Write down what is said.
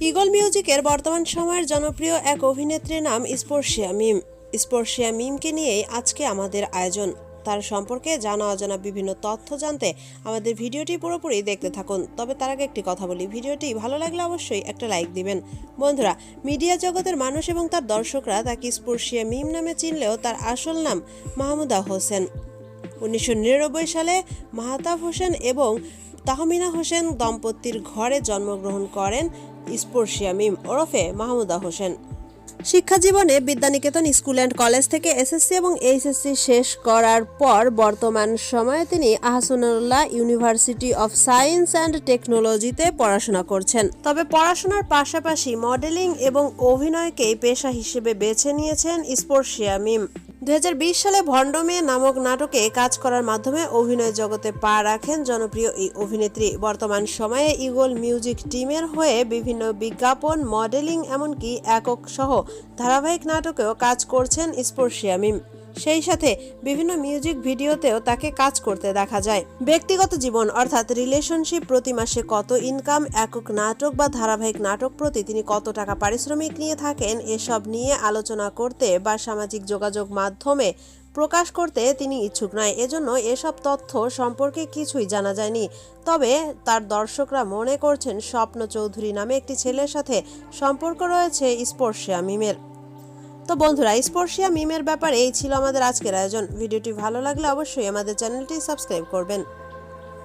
Eagle মিউজিকের বর্তমান সময়ের জনপ্রিয় এক অভিনেত্রীর নাম স্পর্শিয়া মিম। স্পর্শিয়া মিমকে নিয়েই আজকে আমাদের আয়োজন। তার সম্পর্কে জানা অজানা বিভিন্ন তথ্য জানতে আমাদের ভিডিওটি পুরোপুরি দেখতে থাকুন। তবে তার আগে একটি কথা বলি, ভিডিওটি ভালো লাগলে অবশ্যই একটা লাইক দিবেন। বন্ধুরা, মিডিয়া জগতের মানুষ এবং তার দর্শকরা তাকে স্পর্শিয়া মিম নামে চিনলেও তার আসল নাম মাহমুদা হোসেন। উনিশশো নিরানব্বই সালে মাহতাব হোসেন এবং তাহমিনা হোসেন দম্পতির ঘরে জন্মগ্রহণ করেন স্পর্শিয়া মিম ওরফে মাহমুদা হোসেন। শিক্ষা জীবনে বিদ্যানিকেতন স্কুল অ্যান্ড কলেজ থেকে এসএসসি এবং এইচএসসি শেষ করার পর বর্তমান সময়ে তিনি Ahsanullah university of science and টেকনোলজিতে পড়াশোনা করছেন। তবে পড়াশোনার পাশাপাশি মডেলিং এবং অভিনয়কেই পেশা হিসেবে বেছে নিয়েছেন স্পর্শিয়া মিম। দু হাজার বিশ সালে ভণ্ড মেয়ে নামক নাটকে কাজ করার মাধ্যমে অভিনয় জগতে পা রাখেন জনপ্রিয় এই অভিনেত্রী। বর্তমান সময়ে ইগল মিউজিক টিমের হয়ে বিভিন্ন বিজ্ঞাপন, মডেলিং, এমনকি একক সহ ধারাবাহিক নাটকেও কাজ করছেন স্পর্শিয়া মিম। সেই সাথে বিভিন্ন মিউজিক ভিডিওতেও তাকে কাজ করতে দেখা যায়। ব্যক্তিগত জীবন, অর্থাৎ রিলেশনশিপ প্রতি মাসে কত ইনকাম একক নাটক বা ধারাবাহিক নাটক প্রতি তিনি কত টাকা পারিশ্রমিক নিয়ে থাকেন, এসব নিয়ে আলোচনা করতে বা সামাজিক যোগাযোগ মাধ্যমে প্রকাশ করতে তিনি ইচ্ছুক নয়। এজন্য এসব তথ্য সম্পর্কে কিছুই জানা যায়নি। তবে তার দর্শকরা মনে করছেন স্বপ্ন চৌধুরী নামে একটি ছেলের সাথে সম্পর্ক রয়েছে স্পর্শিয়া মিমের। তো বন্ধুরা, স্পর্শিয়া মিমের ব্যাপার এই ছিল আমাদের আজকের আয়োজন। ভিডিওটি ভালো লাগলে অবশ্যই আমাদের চ্যানেলটি সাবস্ক্রাইব করবেন।